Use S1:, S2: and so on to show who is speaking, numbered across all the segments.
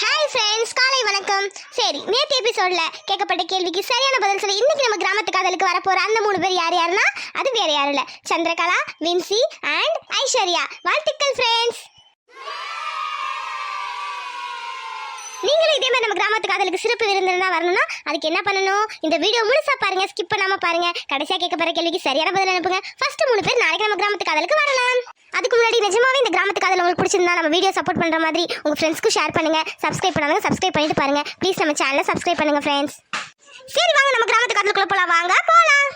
S1: Hi friends காலை வணக்கம். சரி நேற்று எபிசோடில் கேட்கப்பட்ட கேள்விக்கு சரியான பதில் சொல்லி இன்னைக்கு நம்ம கிராமத்து காதலுக்கு வரப்போகிற அந்த மூணு பேர் யார் யாருன்னா அது வேறு யாரும் இல்லை. Chandrakala Vinci and Aishwarya. வாழ்த்துக்கள் ஃப்ரெண்ட்ஸ் நீங்களும் இதே மாதிரி நம்ம கிராமத்து காதலுக்கு சிறப்பு விருந்தினா வரணும்னா அதுக்கு என்ன பண்ணணும்? இந்த வீடியோ முழுசா பாருங்க ஸ்கிப் பண்ணாம பாருங்க. கடைசியா கேட்க போற கேள்விக்கு சரியான பதில் அனுப்புங்க. ஃபர்ஸ்ட் மூணு பேர் நாளைக்கு நம்ம கிராமத்து காதலுக்கு வரலாம். அதுக்கு முன்னாடி நிஜமாவே இந்த கிராமத்து காதல் உங்களுக்கு பிடிச்சிருந்தா நம்ம வீடியோ சப்போர்ட் பண்ற மாதிரி உங்க ஃப்ரெண்ட்ஸ்க்கு ஷேர் பண்ணுங்க. சப்ஸ்கிரைப் பண்ணாங்க சப்ஸ்கிரைப் பண்ணிட்டு பாருங்க. ப்ளீஸ் நம்ம சேனலை சப்ஸ்கிரைப் பண்ணுங்க ஃப்ரெண்ட்ஸ் சரி வாங்க நம்ம கிராமத்து காதலுக்குள்ள போலாம். வாங்க போலாம்.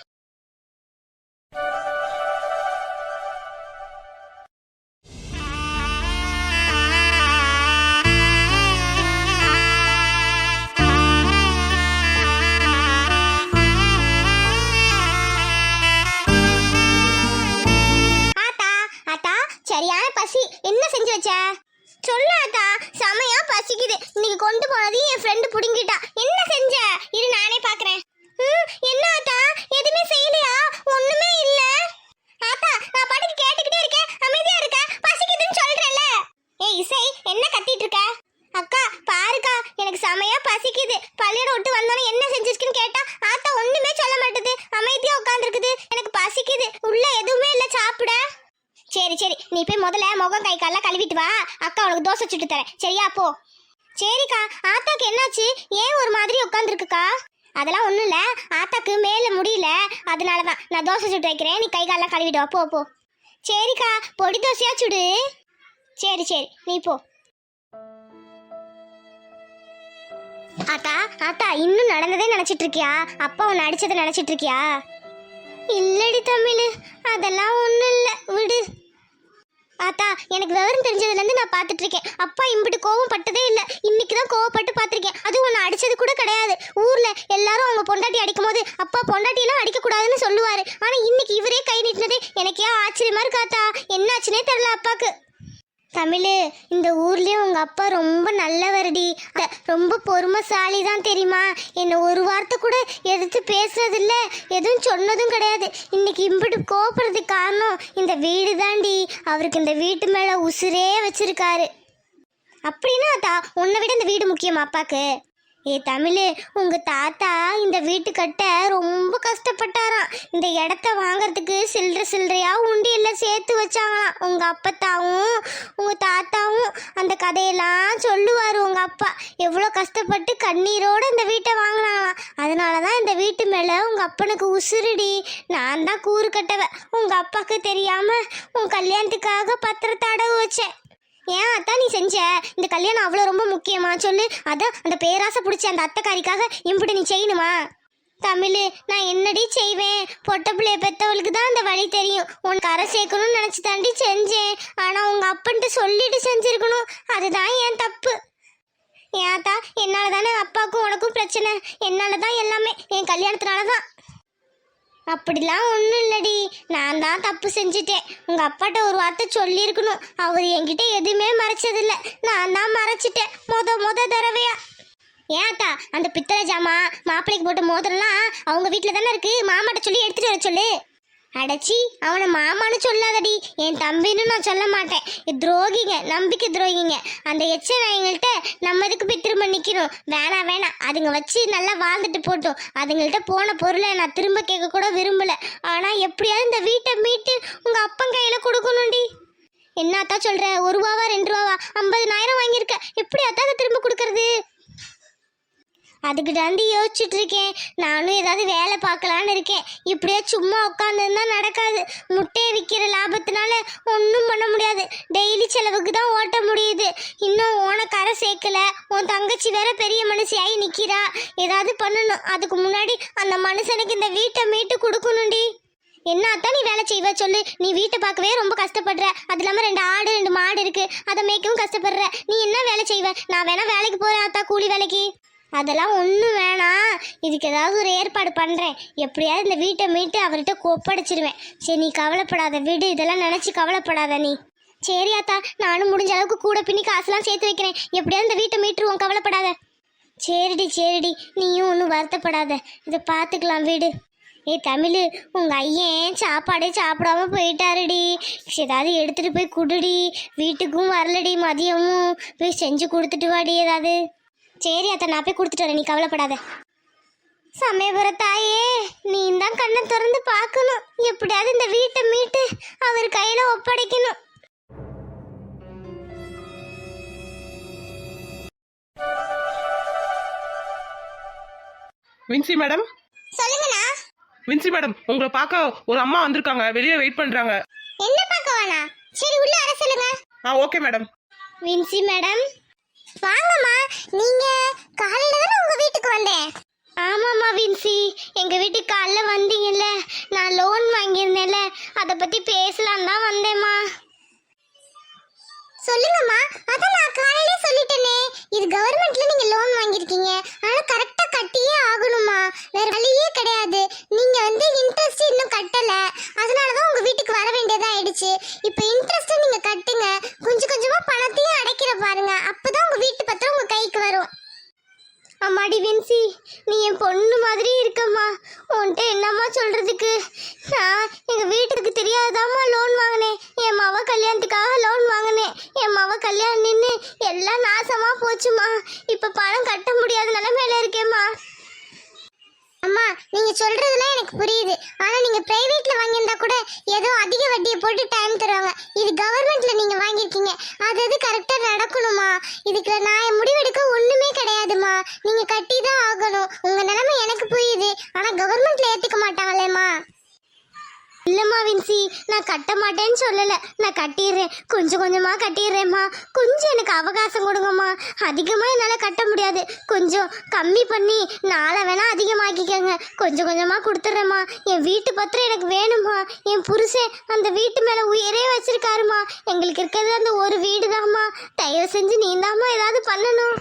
S1: சரி சரி. நீ போய் முதல்ல முகம் கை காலெல்லாம் கழுவிட்டு வா. அக்கா உனக்கு தோசை சுட்டு தரேன். சரியா போ. சரிக்கா. ஆத்தாக்கு என்னாச்சு? ஏன் ஒரு மாதிரி உட்காந்துருக்குக்கா அதெல்லாம் ஒன்றும் இல்லை. ஆத்தாக்கு மேலே முடியல. அதனால தான் நான் தோசை சுட்டு வைக்கிறேன். நீ கை காலெல்லாம் கழுவிட்டு வா. போ போ. சரிக்கா. பொடி தோசையா சுடு? சரி சரி. நீ போ. ஆத்தா ஆத்தா இன்னும் நடந்ததே நினச்சிட்டு இருக்கியா அப்பா உன்னை அடிச்சதை நினச்சிட்டு இருக்கியா இல்லடி தமிழ். அதெல்லாம் ஒன்றும் இல்லை. விடு. ஆத்தா எனக்கு விவரம் தெரிஞ்சதுலேருந்து நான் பார்த்துட்டு இருக்கேன் அப்பா இம்பிட்டு கோவம் பட்டதே இல்லை. இன்னைக்கு தான் கோவப்பட்டு பார்த்துருக்கேன். அதுவும் உன்னை அடிச்சது கூட கிடையாது. ஊரில் எல்லாரும் அவங்க பொண்டாட்டி அடிக்கும் போது அப்பா பொண்டாட்டியெல்லாம் அடிக்கக்கூடாதுன்னு சொல்லுவார். ஆனால் இன்னைக்கு இவரே கை நீட்டினது எனக்கே ஆச்சரியமா இருக்காத்தா என்னாச்சுனே தெரில அப்பாவுக்கு தமிழ் இந்த ஊர்லேயும் உங்கள் அப்பா ரொம்ப நல்லவரடி. ரொம்ப பொறுமைசாலி தான் தெரியுமா? என்னை ஒரு வார்த்தை கூட எதிர்த்து பேசுறதில்ல. எதுவும் சொன்னதும் கிடையாது. இன்னைக்கு இம்பிட்டு கோபுறதுக்கு காரணம் இந்த வீடு தாண்டி அவருக்கு இந்த வீட்டு மேலே உசுரே வச்சிருக்காரு. அப்படின்னா தா உன்னை விட இந்த வீடு முக்கியமா அப்பாக்கு. ஏ தமிழ் உங்க தாத்தா இந்த வீட்டு கட்ட ரொம்ப கஷ்டப்பட்டாராம். இந்த இடத்த வாங்குறதுக்கு சில்லற சில்லறையா உண்டியல்ல சேர்த்து வச்சாங்களாம். உங்க அப்பத்தாவும் உங்க தாத்தாவும் அந்த கதையெல்லாம் சொல்லுவார் உங்க அப்பா. எவ்வளோ கஷ்டப்பட்டு கண்ணீரோட இந்த வீட்டை வாங்கினாங்களாம். அதனால தான் இந்த வீட்டு மேலே உங்க அப்பனுக்கு உசுருடி. நான் தான் கூறு கட்டவ. உங்க அப்பாவுக்கு தெரியாம உன் கல்யாணத்துக்காக பத்திரத்தை அடகு வச்சேன். ஏன் அத்தான் நீ செஞ்ச? இந்த கல்யாணம் அவ்வளோ ரொம்ப முக்கியமா? சொல்லு. அதான் அந்த பேராசை பிடிச்ச அந்த அத்தைக்காரிக்காக இம்புட்டு நீ செய்யணுமா? தமிழ் நான் என்னடி செய்வேன்? பொட்ட பிள்ளைய பெற்றவளுக்கு தான் அந்த வழி தெரியும். உனக்கு அரை சேர்க்கணும்னு நினச்சி தாண்டி செஞ்சேன். ஆனால் உங்கள் அப்பன்ட்டு சொல்லிட்டு செஞ்சுருக்கணும். அதுதான் என் தப்பு. என் அத்தா என்னால் தானே அப்பாவுக்கும் உனக்கும் பிரச்சனை. என்னால் தான் எல்லாமே. என் கல்யாணத்தினால தான் அப்படிலாம் ஒன்றும் இல்லடி. நான் தான் தப்பு செஞ்சுட்டேன். உங்கள் அப்பாட்ட ஒரு வார்த்தை சொல்லியிருக்கணும். அவர் என்கிட்ட எதுவுமே மறைச்சதில்ல. நான் தான் மறைச்சிட்டேன். மொத மொத தடவையா. ஏன்டா அந்த பித்தளை ஜாமா மாப்பிள்ளைக்கு போட்ட மோதிரம்லாம் அவங்க வீட்டில் தானே இருக்குது மாமாட்ட சொல்லி எடுத்துகிட்டு வர சொல்லு. அடைச்சி அவனை மாமான்னு சொல்லாதடி. என் தம்பின்னு நான் சொல்ல மாட்டேன். துரோகிங்க நம்பிக்கை துரோகிங்க. அந்த எச்ச எங்கள்கிட்ட நம்ம இதுக்கு போய் திரும்ப நிற்கணும் வேணாம் வேணாம் அதுங்க வச்சு நல்லா வாழ்ந்துட்டு போட்டோம். அதுங்கள்ட்ட போன பொருளை நான் திரும்ப கேட்க கூட விரும்பல. ஆனால் எப்படியாவது இந்த வீட்டை மீட்டு உங்கள் அப்பன் கையில் கொடுக்கணும்டி. என்னத்தான் சொல்கிற ஒரு ரூபாவா ரெண்டு ரூபாவா? ஐம்பதுனாயிரம் வாங்கியிருக்க. எப்படி அதை திரும்ப கொடுக்கறது? அதுக்கு தாண்டி யோசிச்சுட்டு இருக்கேன் நானும் ஏதாவது வேலை பார்க்கலான்னு இருக்கேன். இப்படியே சும்மா உட்காந்துருந்தா நடக்காது. முட்டையை விற்கிற லாபத்தினால ஒன்றும் பண்ண முடியாது. டெய்லி செலவுக்கு தான் ஓட்ட முடியுது. இன்னும் ஓனக்கார சேர்க்கல. உன் தங்கச்சி வேற பெரிய மனுஷியாகி நிற்கிறா ஏதாவது பண்ணணும். அதுக்கு முன்னாடி அந்த மனுஷனுக்கு இந்த வீட்டை மீட்டு கொடுக்கணும்டி. என்னத்தான் நீ வேலை செய்வ சொல்லு. நீ வீட்டை பார்க்கவே ரொம்ப கஷ்டப்படுற. அது இல்லாமல் ரெண்டு ஆடு ரெண்டு மாடு இருக்கு. அதை மேய்க்கவும் கஷ்டப்படுற. நீ என்ன வேலை செய்வ? நான் வேணா வேலைக்கு போறேன் அத்தா கூலி வேலைக்கு. அதெல்லாம் ஒன்றும் வேணாம். இதுக்கு ஏதாவது ஒரு ஏற்பாடு பண்ணுறேன் எப்படியாவது இந்த வீட்டை மீட்டு அவர்கிட்ட கொப்படைச்சிருவேன் சரி நீ கவலைப்படாத. வீடு இதெல்லாம் நினச்சி கவலைப்படாத நீ. சரி அத்தா நானும் முடிஞ்ச அளவுக்கு கூட பின்னி காசுலாம் சேர்த்து வைக்கிறேன். எப்படியாவது இந்த வீட்டை மீட்டுருவோம் கவலைப்படாத. சரிடி சரிடி நீயும் ஒன்றும் வருத்தப்படாத. இதை பார்த்துக்கலாம் வீடு. ஏ தமிழ் உங்கள் ஐயன் சாப்பாடே சாப்பிடாம போயிட்டாருடி. ஏதாவது எடுத்துகிட்டு போய் குடுடி. வீட்டுக்கும் வரலடி மதியமும். போய் செஞ்சு கொடுத்துட்டு வாடி ஏதாவது. சரி அத்தை நான் போய் கொடுத்துட்டு வரேன். நீ கவலைப்படாத. சமயபுர தாயே நீ தான் கண்ணை திறந்து பார்க்கணும். எப்படியாவது இந்த வீட்டை மீட்டு அவர் கையில ஒப்படைக்கணும்.
S2: Vinci madam?
S1: சொல்லுங்கண்ணா.
S2: வின்சி மேடம் உங்களை பார்க்க ஒரு அம்மா வந்திருக்காங்க. வெளியே வெயிட் பண்றாங்க.
S1: என்ன பார்க்க வேணா சரி உள்ள வர சொல்லுங்க.
S2: ஆ ஓகே மேடம்.
S1: வின்சி மேடம் வாங்கம்மா. நீங்க காலையில தானே உங்க வீட்டுக்கு வந்தேன்? ஆமாம்மா வின்சி. எங்க வீட்டுக்கு காலைல வந்தீங்கல்ல. நான் லோன் வாங்கியிருந்தேன்ல. அதை பத்தி பேசலாம் தான் வந்தேம்மா. சொல்லுங்கம்மா. அதான் நான் காலையிலே சொல்லிட்டேனே. இது கவர்மெண்ட்ல நீங்க லோன் வாங்கியிருக்கீங்க. ஆனா கரெக்டா கட்டியே ஆகணுமா வேற வழியே கிடையாது. நீங்க வந்து இன்ட்ரெஸ்ட் இன்னும் கட்டல. அதனால தான் உங்க வீட்டுக்கு வர வேண்டியதா ஆயிடுச்சு இப்போ இன்ட்ரெஸ்ட் நீங்க கட்டுங்க கொஞ்சம் கொஞ்சமா பணத்தையும் அடைக்கிற பாருங்க அப்பதான் உங்க வீட்டு பத்திரம் உங்க கைக்கு வரும் அம்மாடி வின்சி நீ என் பொண்ணு மாதிரி இருக்கம்மா உன்கிட்ட என்னம்மா சொல்றதுக்கு நான் எங்க வீட்டுக்கு தெரியாதாம்மா லோன் வாங்கினேன் என் மவ கல்யாணத்துக்காக லோன் வாங்கினேன் என் மவ கல்யாணம் நின்று எல்லாம் நாசமா போச்சுமா இப்ப பணம் கட்ட முடியாத நிலைமையில இருக்கேம்மா அம்மா நீங்க சொல்றதுலாம் எனக்கு புரியுது ஆனா நீங்க பிரைவேட்ல வாங்கியிருந்தா கூட ஏதோ அதிக வட்டியை போட்டு டைம் தருவாங்க இது கவர்மெண்ட்ல நீங்க வாங்கியிருக்கீங்க அது அது கரெக்டா நடக்கணுமா இதுக்கு நான் முடிவெடுக்க ஒண்ணுமே கிடையாதுமா நீங்க கட்டி தான் ஆகணும். உங்க நிலைமை எனக்கு புரியுது. ஆனா கவர்மெண்ட்ல ஏத்துக்க மாட்டாங்களேம்மா. இல்லம்மா வின்சி நான் கட்ட மாட்டேன்னு சொல்லல. நான் கட்டிடுறேன். கொஞ்சம் கொஞ்சமா கட்டிடுறேம்மா. கொஞ்சம் எனக்கு அவகாசம் கொடுங்கம்மா. அதிகமா என்னால கட்ட முடியாது. கொஞ்சம் கம்மி பண்ணி நாளை வேணா அதிகமாக்கிக்கங்க. கொஞ்சம் கொஞ்சமா கொடுத்துட்றேம்மா. என் வீட்டு பத்திரம் எனக்கு வேணுமா என் புருஷன் அந்த வீட்டு மேல உயிரே வச்சிருக்காருமா எங்களுக்கு இருக்கிறது அந்த ஒரு வீடு தான்மா தயவு செஞ்சு நீ ஏதாவது பண்ணணும்.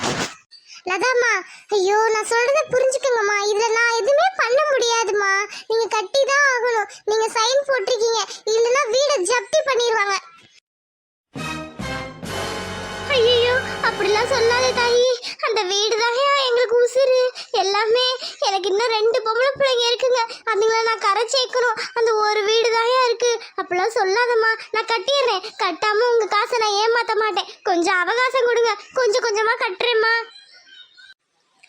S1: லதாமா ஐயோ நான் சொல்றத புரிஞ்சுக்கோங்கம்மா. இதுல நான் எதுவுமே பண்ண முடியாதும்மா. நீங்க கட்டி தான் ஆகணும். நீங்க சைன் போட்டிருக்கீங்க. இல்லைன்னா வீடை ஜப்தி பண்ணிடுவாங்க ஐயோ அப்படிலாம் சொல்லாதே தாயி. அந்த வீடு எங்களுக்கு உசுரு எல்லாமே எனக்கு இன்னும் ரெண்டு பொம்பளை பிள்ளைங்க இருக்குங்க. அதுங்களை நான் கரை சேர்க்கணும். அந்த ஒரு வீடு இருக்கு. அப்படிலாம் சொல்லாதம்மா. நான் கட்டிடுறேன். கட்டாம உங்க காசை நான் ஏமாத்த மாட்டேன். கொஞ்சம் அவகாசம் கொடுங்க. கொஞ்சம் கொஞ்சமா கட்டுறேம்மா.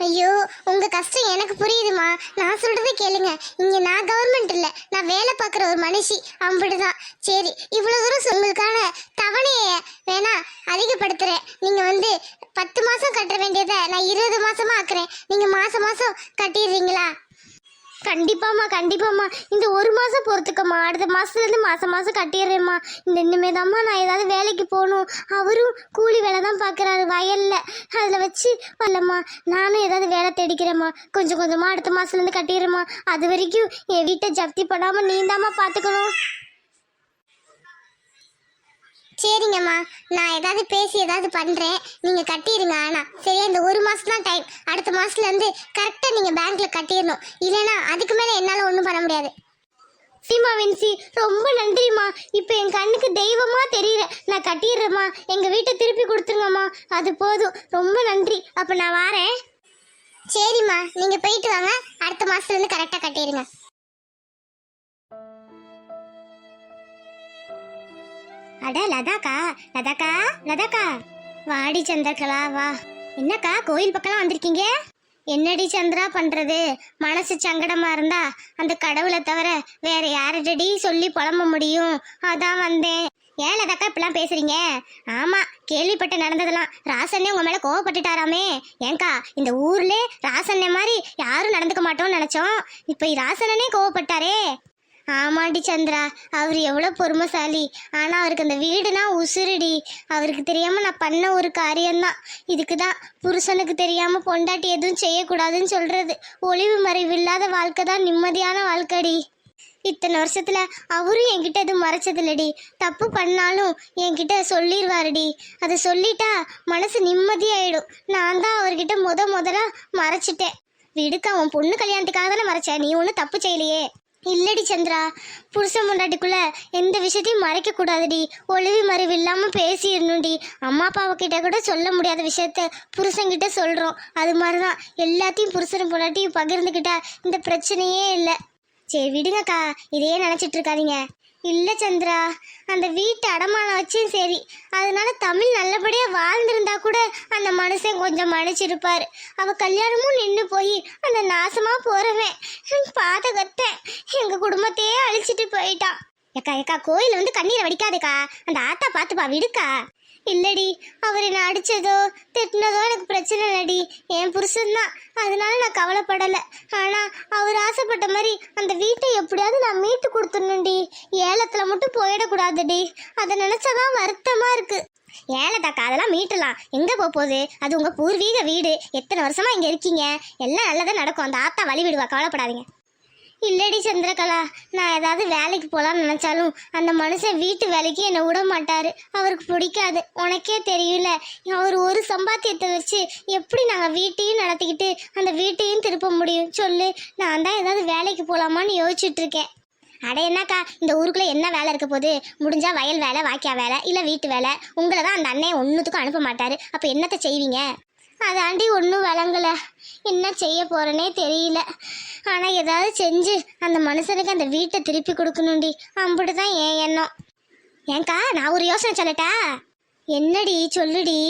S1: ஐயோ உங்க கஷ்டம் எனக்கு புரியுதுமா. நான் சொல்றதை கேளுங்க. இங்க நான் கவர்மெண்ட் இல்ல. நான் வேலை பார்க்குற ஒரு மனுஷி. அம்பிடுதான். சரி இவ்வளவு தூரம் உங்களுக்கான தவணையை வேணா அதிகப்படுத்துறேன். நீங்க வந்து பத்து மாசம் கட்ட வேண்டியதை நான் இருபது மாசமா ஆக்குறேன். நீங்க மாசம் மாசம் கட்டிடுறீங்களா? கண்டிப்பாம்மா கண்டிப்பாம்மா. இந்த ஒரு மாதம் பொறுத்துக்கம்மா. அடுத்த மாதத்துலேருந்து மாதம் மாதம் கட்டிடுறேம்மா. இந்த இனிமே தாம்மா நான் ஏதாவது வேலைக்கு போகணும். அவரும் கூலி வேலை தான் பார்க்குறாரு வயலில். அதில் வச்சு வரலம்மா. நானும் ஏதாவது வேலை தேடிக்கிறேம்மா. கொஞ்சம் கொஞ்சமாக அடுத்த மாதத்துலேருந்து கட்டிடுறேம்மா. அது வரைக்கும் என் வீட்டை ஜப்தி பண்ணாமல் நீந்தாம்மா பார்த்துக்கணும். சரிங்கம்மா. நான் ஏதாவது பேசி ஏதாவது பண்ணுறேன் நீங்கள் கட்டிடுங்க ஆனால் சரியா? இந்த ஒரு மாதம் தான் டைம் அடுத்த மாதத்துலேருந்து கரெக்டாக நீங்கள் பேங்க்கில் கட்டிடணும். இல்லைன்னா அதுக்கு மேலே என்னால் ஒன்றும் பண்ண முடியாது. சீமா வின்சி ரொம்ப நன்றிம்மா. இப்போ என் கண்ணுக்கு தெய்வமாக தெரியல. நான் கட்டிடுறேம்மா. எங்கள் வீட்டை திருப்பி கொடுத்துருங்கம்மா. அது போதும். ரொம்ப நன்றி. அப்போ நான் வாரேன். சரிம்மா. நீங்கள் போயிட்டு வாங்க. அடுத்த மாதத்துலேருந்து கரெக்டாக கட்டிடுங்க. அட லதாக்கா லதாக்கா லதாக்கா. வாடி சந்திரகலா வா. என்னக்கா கோயில் பக்கம்லாம் வந்திருக்கீங்க? என்னடி சந்திரா பண்றது? மனசு சங்கடமா இருந்தா அந்த கடவுளை தவிர வேற யார்கிட்டடி சொல்லி புலம்ப முடியும்? அதான் வந்தேன். ஏன் லதாக்கா இப்படிலாம் பேசுறீங்க? ஆமா கேள்விப்பட்டு நடந்ததெல்லாம் ராசன்னே உங்க மேல கோவப்பட்டுட்டாராமே. ஏங்கா இந்த ஊர்ல ராசன்னே மாதிரி யாரும் நடந்துக்க மாட்டோம்னு நினைச்சோம். இப்ப ராசனனே கோவப்பட்டாரே. ஆமாடி சந்திரா அவர் எவ்வளோ பொறுமைசாலி. ஆனால் அவருக்கு அந்த வீடுனா உசுருடி. அவருக்கு தெரியாமல் நான் பண்ண ஒரு காரியம்தான். இதுக்கு தான் புருஷனுக்கு தெரியாமல் பொண்டாட்டி எதுவும் செய்யக்கூடாதுன்னு சொல்கிறது ஒளிவு மறைவு இல்லாத வாழ்க்கை தான் நிம்மதியான வாழ்க்கைடி. இத்தனை வருஷத்தில் அவரும் என்கிட்ட எதுவும் மறைச்சதில்லடி. தப்பு பண்ணாலும் என்கிட்ட சொல்லிடுவாருடி அதை சொல்லிட்டா மனசு நிம்மதியாயிடும். நான் தான் அவர்கிட்ட முத முதல்ல மறைச்சிட்டேன். விடுக்க அவன் பொண்ணு கல்யாணத்துக்காக தானே மறைச்சேன் நீ ஒன்றும் தப்பு செய்யலையே. இல்லடி சந்திரா புருஷன் முண்டாட்டிக்குள்ள எந்த விஷயத்தையும் மறைக்க கூடாதுடி. ஒளிவு மறைவு இல்லாம பேசிடணும்டி. அம்மா அப்பாவை கிட்ட கூட சொல்ல முடியாத விஷயத்த புருஷங்கிட்ட சொல்றோம். அது மாதிரிதான் எல்லாத்தையும் புருஷன் பொண்டாட்டியும் பகிர்ந்துக்கிட்டா இந்த பிரச்சனையே இல்லை. சரி விடுங்கக்கா. இதையே நினைச்சிட்டு இருக்காதீங்க. இல்ல சந்திரா அந்த வீட்டு அடமானம் வச்சும் சரி. அதனால தமிழ் நல்லபடியா வாழ்ந்திருந்தா கூட அந்த மனுஷன் கொஞ்சம் மன்னிச்சிருப்பாரு. அவ கல்யாணமும் நின்று போய் அந்த நாசமா போறவன். பாதகத்தை எங்க குடும்பத்தையே அழிச்சிட்டு போயிட்டான். ஏக்கா ஏக்கா கோயில் வந்து கண்ணீரை வடிக்காதேக்கா. அந்த ஆத்தா பார்த்துப்பா விடுக்கா. இல்லடி அவர் என்ன அடிச்சதோ திட்டினதோ எனக்கு பிரச்சனை இல்லடி. என் புருஷன்தான். அதனால நான் கவலைப்படலை. ஆனால் அவர் ஆசைப்பட்ட மாதிரி அந்த வீட்டை எப்படியாவது நான் மீட்டு கொடுத்துடணும்டி. ஏலத்தில் மட்டும் போயிடக்கூடாதுடி. அதை நினைச்சாதான் வருத்தமாக இருக்குது ஏலதாக்கா அதெல்லாம் மீட்டலாம். எங்கே போக போகுது? அது உங்கள் பூர்வீக வீடு. எத்தனை வருஷமாக இங்கே இருக்கீங்க? எல்லாம் நல்லதாக நடக்கும். அந்த ஆத்தா வழி விடுவா. கவலைப்படாதீங்க. இல்லடி சந்திரகலா நான் ஏதாவது வேலைக்கு போகலான்னு நினச்சாலும் அந்த மனுஷன் வீட்டு வேலைக்கு என்னை விட மாட்டாரு. அவருக்கு பிடிக்காது. உனக்கே தெரியல அவர் ஒரு சம்பாத்தியத்தை வச்சு எப்படி நாங்கள் வீட்டையும் நடத்திக்கிட்டு அந்த வீட்டையும் திருப்ப முடியும்? சொல்லு நான் தான் ஏதாவது வேலைக்கு போகலாமான்னு யோசிச்சுட்ருக்கேன். அட என்னக்கா இந்த ஊருக்குள்ளே என்ன வேலை இருக்க போகுது? முடிஞ்சால் வயல் வேலை வாக்கியா வேலை இல்லை வீட்டு வேலை. உங்களை தான் அந்த அண்ணன் ஒன்றுத்துக்கும் அனுப்ப மாட்டார். அப்போ என்னத்தை செய்வீங்க? அதாண்டி ஒன்றும் வழங்கல என்ன செய்ய போறேனே தெரியல. ஆனால் ஏதாவது செஞ்சு அந்த மனுஷனுக்கு அந்த வீட்டை திருப்பி கொடுக்கணும்டி. அம்பிட்டு தான் என் எண்ணம். ஏன்க்கா நான் ஒரு யோசனை சொல்லட்டா? என்னடி சொல்லுடி.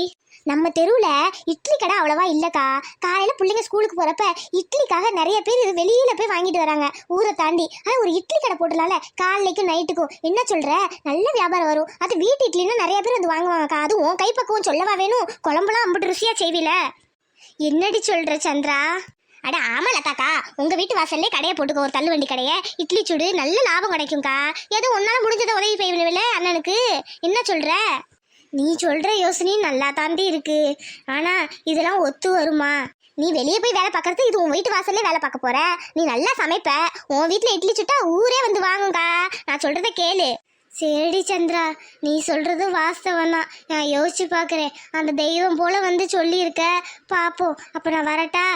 S1: நம்ம தெருவில் இட்லி கடை அவ்வளவா இல்லைக்கா. காலையில் பிள்ளைங்க ஸ்கூலுக்கு போகிறப்ப இட்லிக்காக நிறைய பேர் வெளியில் போய் வாங்கிட்டு வராங்க. ஊரை தாண்டி. ஆனால் ஒரு இட்லி கடை போட்டலால காலைக்கும் நைட்டுக்கும். என்ன சொல்கிற நல்ல வியாபாரம் வரும். அது வீட்டு இட்லின்னா நிறைய பேர் வந்து வாங்குவாங்கக்கா. அதுவும் உன் கைப்பக்குவம் சொல்லவா வேணும்? குழம்புலாம் அம்பிட்டு ருசியாக செய்வில. என்னடி சொல்கிற சந்திரா? அட ஆமா லதாக்கா உங்க வீட்டு வாசல்லே கடையை போட்டுக்கோ. ஒரு தள்ளுவண்டி கடையை. இட்லி சுடு நல்ல லாபம் கிடைக்கும்க்கா. ஏதோ உன்னால முடிஞ்சதை உதவி செய்வில்ல அண்ணனுக்கு. என்ன சொல்ற? நீ சொல்ற யோசனையும் நல்லா தாண்டி இருக்கு. ஆனா இதெல்லாம் ஒத்து வருமா? நீ வெளியே போய் வேலை பார்க்கறது இது உன் வீட்டு வாசல்லே வேலை பார்க்க போற. நீ நல்லா சமைப்ப. உன் வீட்டில் இட்லி சுட்டா ஊரே வந்து வாங்குங்கக்கா நான் சொல்றத கேளு. சரி சந்திரா நீ சொல்றது வாஸ்தவம் தான் நான் யோசிச்சு பார்க்குறேன் அந்த தெய்வம் போல வந்து சொல்லியிருக்க. பார்ப்போம் அப்போ நான் வரட்டா?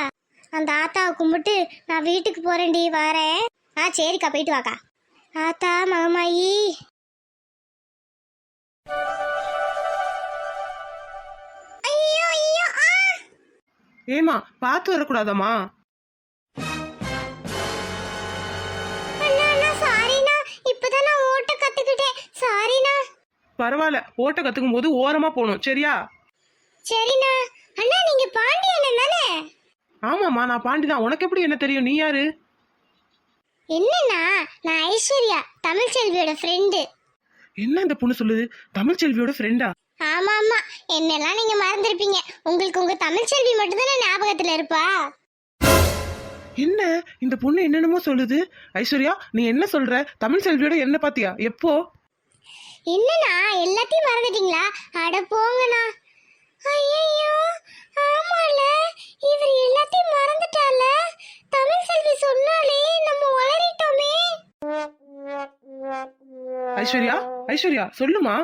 S1: அந்த ஆத்தாவை கும்பிட்டு நான் வீட்டுக்கு போகிறேன்டி வரேன். ஆ சரிக்கா போயிட்டு வாக்கா. ஆத்தா மகமாயி ஓட்ட கத்துக்கிட்டேன். சாரிண்ணா.
S2: பரவாயில்ல ஓட்ட கத்துக்கும் போது ஓரமா போகணும் சரியா?
S1: சரிண்ணா. அண்ணா நீங்க பாண்டி அண்ணன் தானே?
S2: ஆமாம்மா நான் பாண்டி தான். உனக்கு எப்படி என்ன தெரியும்? நீ யாரு?
S1: என்னண்ணா? நான் ஐஸ்வர்யா தமிழ் செல்வியோட ஃப்ரெண்டு
S2: என்ன இந்த பொண்ணு சொல்லுது? தமிழ் செல்வியோட ஃப்ரெண்டா
S1: ஆமா ஆமா என்னெல்லாம் நீங்க மறந்துருப்பீங்க. உங்களுக்கு உங்க தமிழ் செல்வி மட்டும்தானே ஞாபகத்துல இருப்பா?
S2: என்ன? இந்த பொண்ணு என்னென்னமோ சொல்லுது. ஐஸ்வர்யா நீ என்ன சொல்ற? தமிழ் செல்வியோட என்ன பாத்தியா? எப்போ?
S1: என்னண்ணா? எல்லாத்தையும் மறந்துட்டீங்களா? அட போங்கண்ணா. ஐயோ ஆமால. இவர் எல்லாத்தையும் மறந்துட்டால? தமிழ் செல்வி சொன்னாலே நம்ம உளறிட்டோமே.
S2: ஐஸ்வர்யா ஐஸ்வர்யா சொல்லுமா?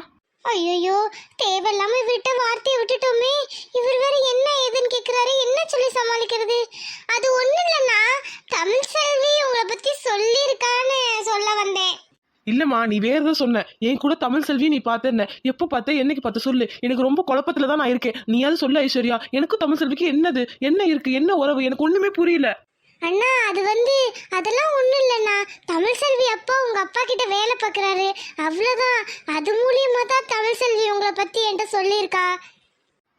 S1: ஐயோ தேவையில்லாம இவர்கிட்ட வார்த்தையை விட்டுட்டோமே. இவர் வேற என்ன ஏதுன்னு கேக்குறாரு? என்ன சொல்லி சமாளிக்கிறது? அது ஒண்ணு இல்லைன்னா தமிழ் செல்வி உங்களை பத்தி சொல்லியிருக்கான்னு சொல்ல வந்தேன்.
S2: இல்லம்மா நீ வேற ஏதோ சொன்ன. என் கூட தமிழ் செல்வி நீ பார்த்தேன்ன. எப்போ பார்த்த என்னைக்கு பார்த்த சொல்லு. எனக்கு ரொம்ப குழப்பத்துல தான் நான் இருக்கேன். நீயாவது சொல்லு ஐஸ்வர்யா. எனக்கும் தமிழ் செல்விக்கு என்னது? என்ன இருக்கு? என்ன உறவு? எனக்கு ஒண்ணுமே புரியல.
S1: அண்ணா அது வந்து அதெல்லாம் ஒன்றும் இல்லைண்ணா. தமிழ் செல்வி அப்பா உங்கள் அப்பா கிட்ட வேலை பார்க்குறாரு அவ்வளோதான் அது மூலியமாக தான் தமிழ் செல்வி உங்களை பற்றி என்கிட்ட சொல்லியிருக்கா.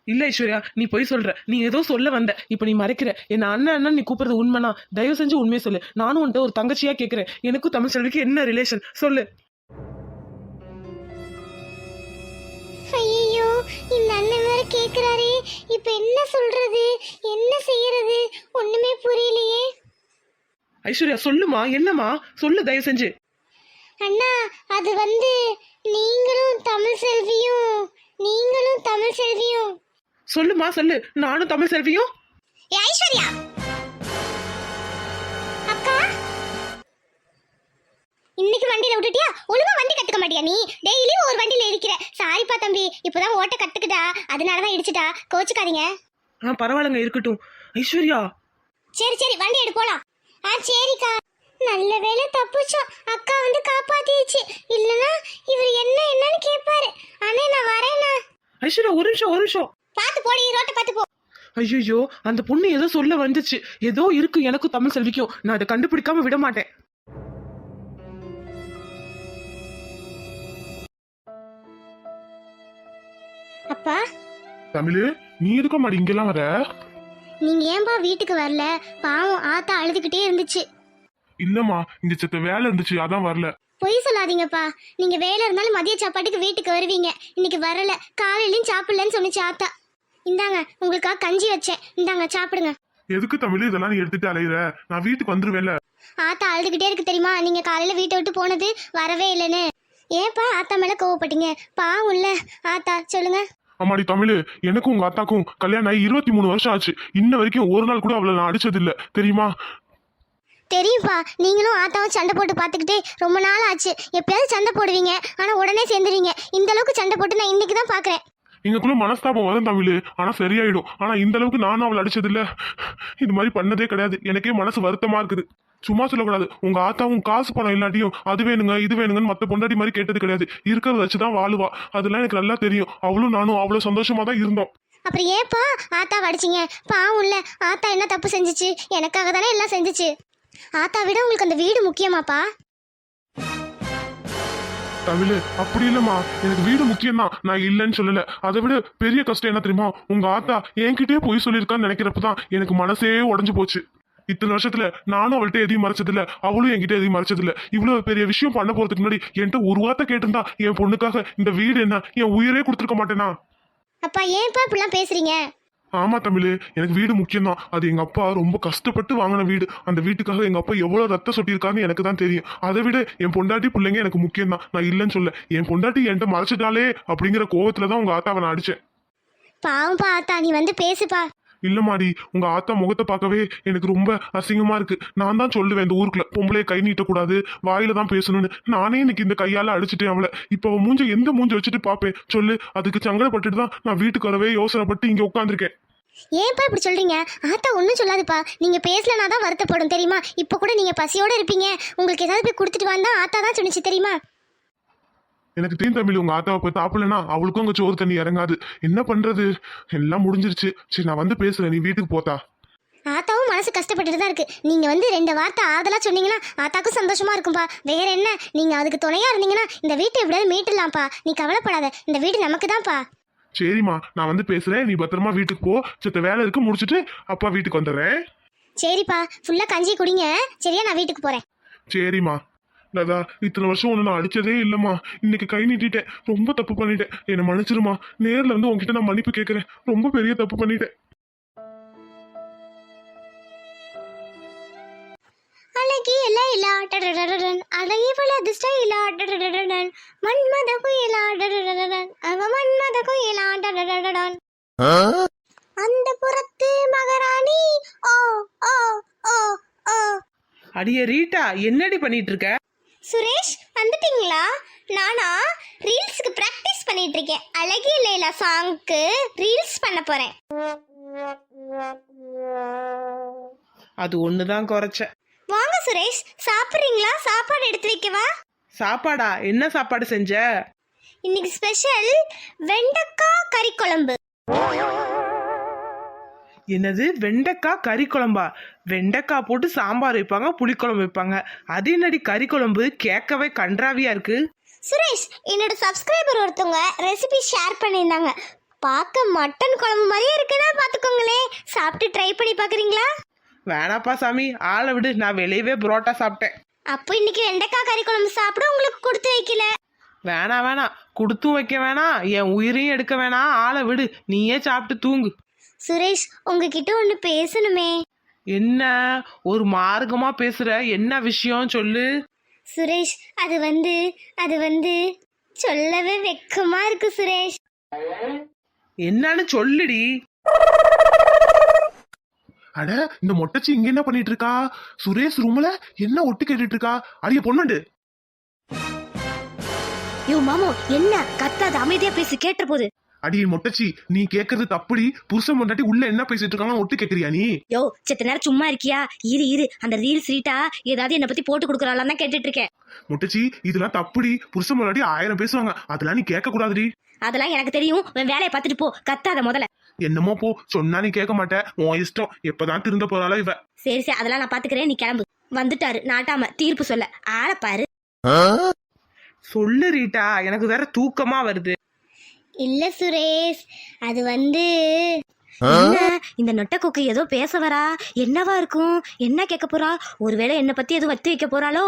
S2: இல்ல ஐஸ்வர்யா நீ போய் சொல்ற. நீ ஏதோ சொல்ல வந்த. இப்ப நீ மறைக்கிற. என்ன அண்ணன் அண்ணன் நீ கூப்பிடுறது உண்மைனா தயவு செஞ்சு உண்மையை சொல்லு. நானும் உன்ட்ட ஒரு தங்கச்சியா கேக்குறேன். எனக்கும் தமிழ் செல்விக்கு என்ன ரிலேஷன் சொல்லு.
S1: இந்த அண்ணன் வேற கேட்குறாரே இப்போ என்ன சொல்கிறது என்ன செய்யறது? ஒன்றுமே புரியலையே.
S2: ஐஸ்வர்யா சொல்லுமா? என்னமா சொல்லு தயவு செஞ்சு.
S1: அண்ணா அது வந்து நீங்களும் தமிழ் செல்வியும் நீங்களும் தமிழ் செல்வியும்.
S2: சொல்லுமா சொல்லு. நானும் தமிழ் செல்வியும்?
S1: ஏ ஐஸ்வர்யா! இன்னைக்கு வண்டியில விட்டுட்டியா? ஒழுங்கா வண்டி கத்துக்க மாட்டியா நீ? டெய்லியும் ஒரு வண்டியில இருக்கிற. சாரிப்பா தம்பி இப்பதான் ஓட்ட கத்துக்கிட்டா அதனாலதான் இடிச்சிட்டா. கோச்சுக்காதீங்க.
S2: ஆ பரவாயில்லங்க இருக்கட்டும். ஐஸ்வர்யா.
S1: சரி சரி வண்டி எடு போலாம். ஆ சரிக்கா. நல்ல வேளை தப்பிச்சோம் அக்கா வந்து காப்பாத்திடுச்சு. இல்லனா இவர் என்ன என்னன்னு கேட்பாரு. அண்ணே நான் வரேண்ணா.
S2: ஐஸ்வர்யா ஒரு நிமிஷம் ஒரு நிமிஷம்.
S1: பார்த்து போடி ரோட்டை பார்த்து போ.
S2: ஐயோ அந்த பொண்ணு ஏதோ சொல்ல வந்துச்சு. ஏதோ இருக்கு எனக்கும் தமிழ் செல்விக்கும். நான் அதை கண்டுபிடிக்காம விட மாட்டேன்.
S1: அப்பா.
S3: தமிழு நீ எதுக்கு மாடி இங்கெல்லாம் வர?
S1: நீங்க ஏன்பா வீட்டுக்கு வரல? பாவம் ஆத்தா அழுதுகிட்டே இருந்துச்சு.
S3: இல்லம்மா இங்க செத்த வேலை இருந்துச்சு அதான் வரல.
S1: பொய் சொல்லாதீங்கப்பா. நீங்க வேலை இருந்தாலும் மதிய சாப்பாட்டுக்கு வீட்டுக்கு வருவீங்க. இன்னைக்கு வரல. காலையிலயும் சாப்பிடலன்னு சொன்னுச்சு ஆத்தா. இந்தாங்க உங்களுக்காக கஞ்சி வச்சேன். இந்தாங்க சாப்பிடுங்க.
S3: எதுக்கு தமிழ் இதெல்லாம் நீ எடுத்துட்டு அலையிற? நான் வீட்டுக்கு வந்துருவேன்ல.
S1: ஆத்தா அழுதுகிட்டே இருக்கு தெரியுமா? நீங்க காலையில வீட்டை விட்டு போனது வரவே இல்லைன்னு. ஏன்பா ஆத்தா மேல கோவப்பட்டீங்க? பாவம் இல்ல. ஆத்தா சொல்லுங்க.
S3: அம்மாடி தமிழ் எனக்கும் உங்க அத்தாக்கும் கல்யாணம் ஆகி இருபத்தி மூணு வருஷம் ஆச்சு. இன்ன வரைக்கும் ஒரு நாள் கூட அவளை நான் அடிச்சதில்ல. தெரியுமா?
S1: தெரியும்ப்பா நீங்களும் ஆத்தாவும் சண்டை போட்டு பார்த்துக்கிட்டே ரொம்ப நாள் ஆச்சு. எப்பயாவது சண்டை போடுவீங்க ஆனால் உடனே சேர்ந்துருவீங்க இந்த அளவுக்கு சண்டை போட்டு நான் இன்னைக்கு தான் பார்க்குறேன்.
S3: எங்களுக்குள்ள மனஸ்தாபம் வரும் தமிழ். ஆனால் சரியாயிடும். ஆனால் இந்த அளவுக்கு நானும் அவளை அடிச்சது இது மாதிரி பண்ணதே கிடையாது. எனக்கே மனசு வருத்தமாக இருக்குது. சும்மா சொல்லக்கூடாது. உங்க ஆத்தாவும் காசு பணம் இல்லாட்டியும் அது வேணுங்க இது வேணுங்கன்னு மற்ற பொண்டாட்டி மாதிரி கேட்டது கிடையாது. இருக்கிறத வச்சுதான் வாழுவா. அதெல்லாம் எனக்கு நல்லா தெரியும். அவளும் நானும் அவ்வளோ சந்தோஷமா தான் இருந்தோம்.
S1: அப்புறம் ஏப்பா ஆத்தா அடிச்சிங்க? பாவம் இல்ல. ஆத்தா என்ன தப்பு செஞ்சுச்சு? எனக்காக தானே எல்லாம் செஞ்சிச்சு? ஆத்தா விட உங்களுக்கு அந்த வீடு முக்கியமாப்பா.
S3: தமிழ் அப்படி இல்லம்மா. எனக்கு வீடு முக்கியம் தான் நான் இல்லைன்னு சொல்லல. அதை விட பெரிய கஷ்டம் என்ன தெரியுமா? உங்க ஆத்தா என்கிட்டயே போய் சொல்லியிருக்கான்னு நினைக்கிறப்பதான் எனக்கு மனசே உடஞ்சு போச்சு. இத்தனை வருஷத்துல நானும் அவள்கிட்ட எதையும் மறைச்சதில்ல. அவளும் என்கிட்ட எதையும் மறைச்சதில்ல. இவ்வளவு பெரிய விஷயம் பண்ண போறதுக்கு முன்னாடி என்கிட்ட ஒரு வார்த்தை கேட்டிருந்தா என் பொண்ணுக்காக இந்த வீடு என்ன? என் உயிரே கொடுத்துருக்க மாட்டேனா?
S1: அப்பா ஏன்ப்பா இப்படிலாம் பேசுறீங்க?
S3: ஆமா தமிழ் எனக்கு வீடு முக்கியம்தான். அது எங்க அப்பா ரொம்ப கஷ்டப்பட்டு வாங்கின வீடு. அந்த வீட்டுக்காக எங்க அப்பா எவ்வளவு ரத்த சொட்டியிருக்காருன்னு எனக்கு தான் தெரியும். அதை விட என் பொண்டாட்டி பிள்ளைங்க எனக்கு முக்கியம்தான். நான் இல்லைன்னு சொல்ல. என் பொண்டாட்டி என்கிட்ட மறைச்சிட்டாலே அப்படிங்கிற கோவத்துல தான் உங்க ஆத்தாவை நான் அடிச்சேன்.
S1: பாவம்ப்பா ஆத்தா. நீ வந்து பேசுப்பா.
S3: இல்ல மாடி உங்க ஆத்தா முகத்தை பார்க்கவே எனக்கு ரொம்ப அசிங்கமா இருக்கு. நான் தான் சொல்லுவேன் இந்த ஊருக்குள்ள. பொம்பளைய கை நீட்டக்கூடாது வாயில தான் பேசணும்னு. நானே இன்னைக்கு இந்த கையால அடிச்சுட்டேன் அவளை. இப்போ அவ மூஞ்ச எந்த மூஞ்ச வச்சுட்டு பாப்பேன்? சொல்லு. அதுக்கு சங்கடப்பட்டுட்டு தான் நான் வீட்டுக்கு வரவே யோசனைப்பட்டு இங்க உட்காந்துருக்கேன்
S1: ஏன்ப்பா இப்படி சொல்றீங்க? ஆத்தா ஒன்றும் சொல்லாதுப்பா. நீங்க பேசலனா தான் வருத்தப்படும் தெரியுமா? இப்போ கூட நீங்க பசியோட இருப்பீங்க. உங்களுக்கு ஏதாவது போய் கொடுத்துட்டு வந்தா ஆத்தா தான் சொன்னிச்சு தெரியுமா?
S3: எனக்கு தெரியும் தமிழ் உங்க ஆத்தாவை போய் தாப்பலனா அவளுக்கும் அங்க சோறு தண்ணி இறங்காது. என்ன பண்றது? எல்லாம் முடிஞ்சிருச்சு. சரி நான் வந்து பேசுறேன். நீ வீட்டுக்கு போத்தா.
S1: ஆத்தாவும் மனசு கஷ்டப்பட்டுட்டு தான் இருக்கு. நீங்க வந்து ரெண்டு வார்த்தை ஆதலா சொன்னீங்கன்னா ஆத்தாக்கும் சந்தோஷமா இருக்கும்பா. வேற என்ன? நீங்க அதுக்கு துணையா இருந்தீங்கன்னா இந்த வீட்டை எப்படியாவது மீட்டுலாம்ப்பா நீ கவலைப்படாத. இந்த வீடு நமக்கு தான்ப்பா.
S3: சரிம்மா நான் வந்து பேசுறேன். நீ பத்திரமா வீட்டுக்கு போ. சித்த வேலை இருக்கு முடிச்சிட்டு அப்பா வீட்டுக்கு வந்துடுறேன்.
S1: சரிப்பா. ஃபுல்லா கஞ்சி குடிங்க. சரியா நான் வீட்டுக்கு போறேன்.
S3: சரிம்மா. தாதா இத்தனை வருஷம் ஒன்று நான் அடிச்சதே இல்லைம்மா. இன்னைக்கு கை நீட்டிட்டேன். ரொம்ப தப்பு பண்ணிட்டேன். என்னை மன்னிச்சிருமா? நேர்ல வந்து உன்கிட்ட நான் மன்னிப்பு கேட்குறேன். ரொம்ப பெரிய தப்பு பண்ணிட்டேன்.
S1: அழகிய லைலா டடடடடன். அழகிவள அதிர்ஷ்டயிலா டடடடடன். மன்மத குயிலா டடடடடன். அவ மன்மத குயிலா டடடடடன். அந்த புறத்து மகாராணி ஓ ஓ ஓ ஓ.
S2: அடியே ரீட்டா என்னடி பண்ணிட்டு இருக்க?
S1: சுரேஷ் வந்துட்டீங்களா? நானா ரீல்ஸ்க்கு ப்ராக்டிஸ் பண்ணிட்டு இருக்கேன் அழகிய லைலா சாங்க்கு ரீல்ஸ் பண்ண போறேன்.
S2: அது ஒண்ணுதான் குறைச்ச.
S1: வாங்க சுரேஷ் சாப்பிட்றீங்களா? சாப்பாடு எடுத்து வைக்கவா?
S2: சாப்பாடா? என்ன சாப்பாடு செஞ்ச?
S1: இன்னைக்கு ஸ்பெஷல் வெண்டைக்காய் கறி குழம்பு.
S2: என்னது? வெண்டைக்காய் கறி குழம்பா? வெண்டைக்காய் போட்டு சாம்பார் வைப்பாங்க புளிக்குழம்பு வைப்பாங்க. அது என்னடி கறி குழம்பு? கேட்கவே கன்றாவியா இருக்கு.
S1: சுரேஷ் என்னோட சப்ஸ்கிரைபர் ஒருத்தவங்க ரெசிபி ஷேர் பண்ணியிருந்தாங்க. பார்க்க மட்டன் குழம்பு மாதிரியே இருக்குன்னா பார்த்துக்கோங்களேன் சாப்பிட்டு ட்ரை பண்ணி பார்க்குறீங்களா?
S2: வேணாப்பா சாமி ஆளை விடு. நான் வெளியவே புரோட்டா சாப்பிட்டேன்.
S1: அப்போ இன்னைக்கு வெண்டைக்காய் கறி குழம்பு சாப்பிட உங்களுக்கு கொடுத்து வைக்கல.
S2: வேணாம் வேணாம். கொடுத்தும் வைக்க வேணாம். என் உயிரையும் எடுக்க வேணாம். ஆளை விடு. நீயே சாப்பிட்டு தூங்கு.
S1: சுரேஷ் உங்ககிட்ட ஒன்று பேசணுமே.
S2: என்ன? ஒரு மார்க்கமா பேசுற? என்ன விஷயம்? சொல்லு.
S1: சுரேஷ் அது வந்து அது வந்து சொல்லவே வெக்கமா இருக்கு சுரேஷ்.
S2: என்னன்னு சொல்லுடி.
S3: அட இந்த மொட்டச்சி இங்க என்ன பண்ணிட்டு இருக்கா சுரேஷ் ரூம்ல என்ன ஒட்டு கேட்டுட்டு இருக்கா அடிய பொண்ணுண்டு.
S4: யோ மாமோ என்ன? கத்தாத அமைதியா பேசி கேட்ட போது.
S3: அடியே மொட்டச்சி நீ கேக்குறது தப்புடி. புருஷன் பொண்டாட்டி உள்ள என்ன பேசிட்டு இருக்காங்கன்னு ஒட்டு கேக்குறியா நீ?
S4: யோ செத்த நேரம் சும்மா இருக்கியா? இரு இரு. அந்த ரீல்ஸ் ரீட்டா ஏதாவது என்ன பத்தி போட்டு கொடுக்குறாளான்னு தான் கேட்டுட்டு இருக்கேன்.
S3: மொட்டச்சி இதெல்லாம் தப்புடி. புருஷன் பொண்டாட்டி ஆயிரம் பேசுவாங்க. அதெல்லாம் நீ கேட்க கூடாதுடி.
S4: அதெல்லாம் எனக்கு தெரியும். உன் வேலையை பார்த்துட்டு போ. கத்தாத முதல்ல.
S3: என்னமோ போ. சொன்னா நீ கேட்க மாட்ட. உன் இஷ்டம். எப்பதான் திருந்த போறாளோ இவ.
S4: சரி சரி. அதெல்லாம் நான் பாத்துக்கிறேன். நீ கிளம்பு. வந்துட்டாரு. நாட்டாம. தீர்ப்பு சொல்ல. ஆள பாரு.
S2: சொல்லு ரீட்டா. எனக்கு வேற தூக்கமா வருது.
S1: இல்ல சுரேஷ் அது வந்து
S4: என்ன இந்த நொட்டை கொக்கு ஏதோ பேச வரா. என்னவா இருக்கும்? என்ன கேட்க போறா? ஒருவேளை என்னை பத்தி எதுவும் வத்தி வைக்க போறாளோ?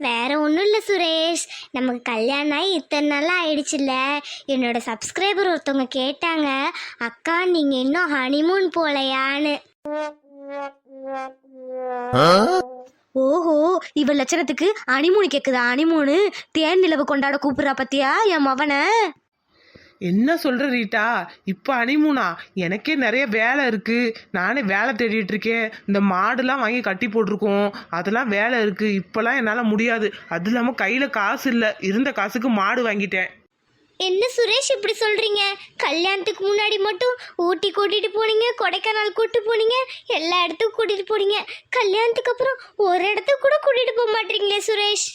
S1: வேற ஒன்றும் இல்லை சுரேஷ். நமக்கு கல்யாணம் ஆகி இத்தனை நாள் ஆயிடுச்சுல்ல. என்னோட சப்ஸ்கிரைபர் ஒருத்தவங்க கேட்டாங்க அக்கா நீங்கள் இன்னும் ஹனிமூன் போலையான்னு.
S4: ஓஹோ இவ லட்சணத்துக்கு அனிமூனு கேக்குதா? அனிமூனு தேன் நிலவு கொண்டாட கூப்பிடுறா பத்தியா என் மவனை?
S2: என்ன சொல்ற ரீட்டா? இப்போ அனிமுனா எனக்கே நிறைய வேலை இருக்கு. நானே வேலை தேடிட்டு இருக்கேன். இந்த மாடுலாம் வாங்கி கட்டி போட்டிருக்கோம். அதெல்லாம் வேலை இருக்கு. இப்பெல்லாம் என்னால முடியாது. அது இல்லாம கையில காசு இல்ல. இருந்த காசுக்கு மாடு வாங்கிட்டேன்.
S1: என்ன சுரேஷ் இப்படி சொல்றீங்க? கல்யாணத்துக்கு முன்னாடி மட்டும் ஊட்டி கூட்டிட்டு போனீங்க கொடைக்கானல் கூட்டு போனீங்க எல்லா இடத்துக்கும் கூட்டிட்டு போனீங்க. கல்யாணத்துக்கு அப்புறம் ஒரு இடத்துக்கு கூட கூட்டிட்டு போக மாட்டீங்களே சுரேஷ்?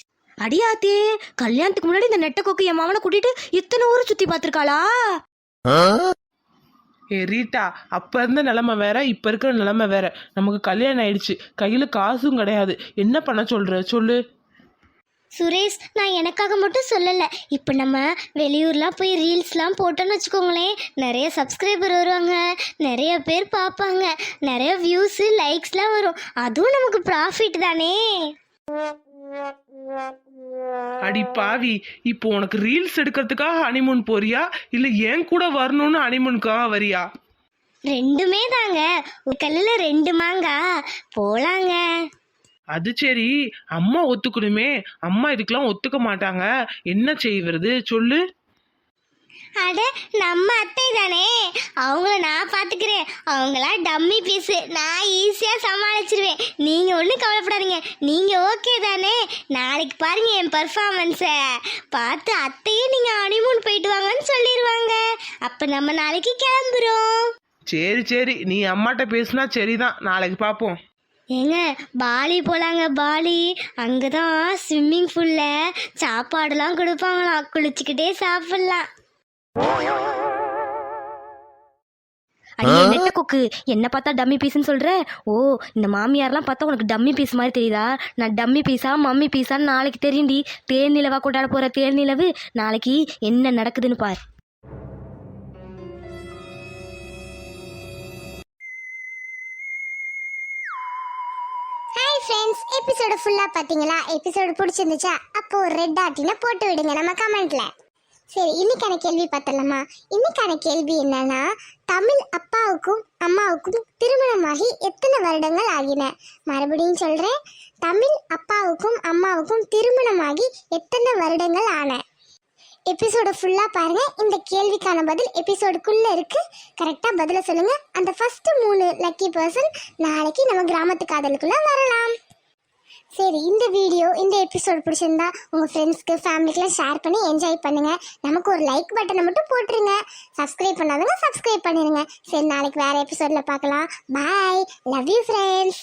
S4: அடியாத்தே கல்யாணத்துக்கு முன்னாடி இந்த நெட்டை கொக்கு என் மவனை கூட்டிட்டு இத்தனை ஊர் சுத்தி பார்த்திருக்காளா?
S2: ஏ ரீட்டா அப்ப இருந்த நிலைமை வேற இப்ப இருக்கிற நிலைமை வேற. நமக்கு கல்யாணம் ஆயிடுச்சு. கையில காசும் கிடையாது. என்ன பண்ண சொல்ற? சொல்லு.
S1: சுரேஷ் நான் எனக்காக மட்டும் சொல்லலை. இப்போ நம்ம வெளியூர்லாம் போய் ரீல்ஸ்லாம் போட்டோன்னு வச்சுக்கோங்களேன். நிறைய சப்ஸ்கிரைபர் வருவாங்க. நிறைய பேர் பார்ப்பாங்க. நிறைய வியூஸு லைக்ஸ்லாம் வரும். அதுவும் நமக்கு ப்ராஃபிட் தானே?
S2: அடி பாவி இப்போ உனக்கு ரீல்ஸ் எடுக்கிறதுக்காக ஹனிமூன் போறியா? இல்ல என் கூட வரணும்னு ஹனிமூனுக்காக வரியா?
S1: ரெண்டுமே தாங்க. ஒரு கல்லில் ரெண்டு மாங்கா. போலாங்க.
S2: அது சரி. அம்மா ஒத்துக்கணுமே. அம்மா இதுக்கெல்லாம் ஒத்துக்க மாட்டாங்க. என்ன செய்வது சொல்லு.
S1: அட நம்ம அத்தை தானே அவங்கள நான் பார்த்துக்கிறேன் அவங்களாம் டம்மி பீஸு நான் ஈஸியாக சமாளிச்சிருவேன். நீங்கள் ஒன்றும் கவலைப்படாதீங்க. நீங்கள் ஓகே தானே? நாளைக்கு பாருங்க என் பர்ஃபார்மன்ஸை பார்த்து அத்தையும் நீங்கள் ஹனிமூன் போயிட்டு வாங்கன்னு சொல்லிடுவாங்க அப்போ நம்ம நாளைக்கு கிளம்புறோம்.
S2: சரி சரி. நீ அம்மாட்ட பேசுனா சரிதான். நாளைக்கு பார்ப்போம்
S1: ஏங்க பாலி போலாங்க பாலி. அங்கே தான் ஸ்விம்மிங் ஃபூலில் சாப்பாடுலாம் கொடுப்பாங்களாம். குளிச்சுக்கிட்டே சாப்பிட்லாம்.
S4: ஐயோ நெட்டை கொக்கு. என்ன பார்த்தா டம்மி பீஸ்னு சொல்ற? ஓ இந்த மாமியார்லாம் பார்த்தா உனக்கு டம்மி பீஸ் மாதிரி தெரியுதா? நான் டம்மி பீஸா மம்மி பீஸான்னு நாளைக்கு தெரியும்டி. தேன் நிலவா கொண்டாட போற தேன் நிலவு நாளைக்கு என்ன நடக்குதுன்னு பார்.
S1: ஹாய் ஃப்ரெண்ட்ஸ் எபிசோடு ஃபுல்லாக பார்த்தீங்களா? எபிசோடு பிடிச்சிருந்துச்சா அப்போ ஒரு ரெட் ஆட்டின போட்டு விடுங்க நம்ம கமெண்ட்ல சரி இன்னைக்கான கேள்வி பார்த்தலாமா இன்னைக்கான கேள்வி என்னன்னா தமிழ் அப்பாவுக்கும் அம்மாவுக்கும் திருமணமாகி எத்தனை வருடங்கள் ஆகின? மறுபடியும் சொல்கிறேன் தமிழ் அப்பாவுக்கும் அம்மாவுக்கும் திருமணமாகி எத்தனை வருடங்கள் ஆன? எபிசோட ஃபுல்லாக பாருங்கள் இந்த கேள்விக்கான பதில் எபிசோடுக்குள்ளே இருக்கு. கரெக்டாக பதிலை சொல்லுங்கள் அந்த ஃபஸ்ட்டு மூணு லக்கி பர்சன் நாளைக்கு நம்ம கிராமத்து காதலுக்குள்ளே வரலாம். சரி இந்த வீடியோ இந்த எபிசோட் பிடிச்சிருந்தா உங்கள் ஃப்ரெண்ட்ஸ்க்கு ஃபேமிலிக்கெலாம் ஷேர் பண்ணி என்ஜாய் பண்ணுங்க. நமக்கு ஒரு லைக் பட்டனை மட்டும் போட்டுருங்க. சப்ஸ்கிரைப் பண்ணாதவங்க சப்ஸ்கிரைப் பண்ணிடுங்க சரி நாளைக்கு வேறு எபிசோடில் பார்க்கலாம். Bye love you friends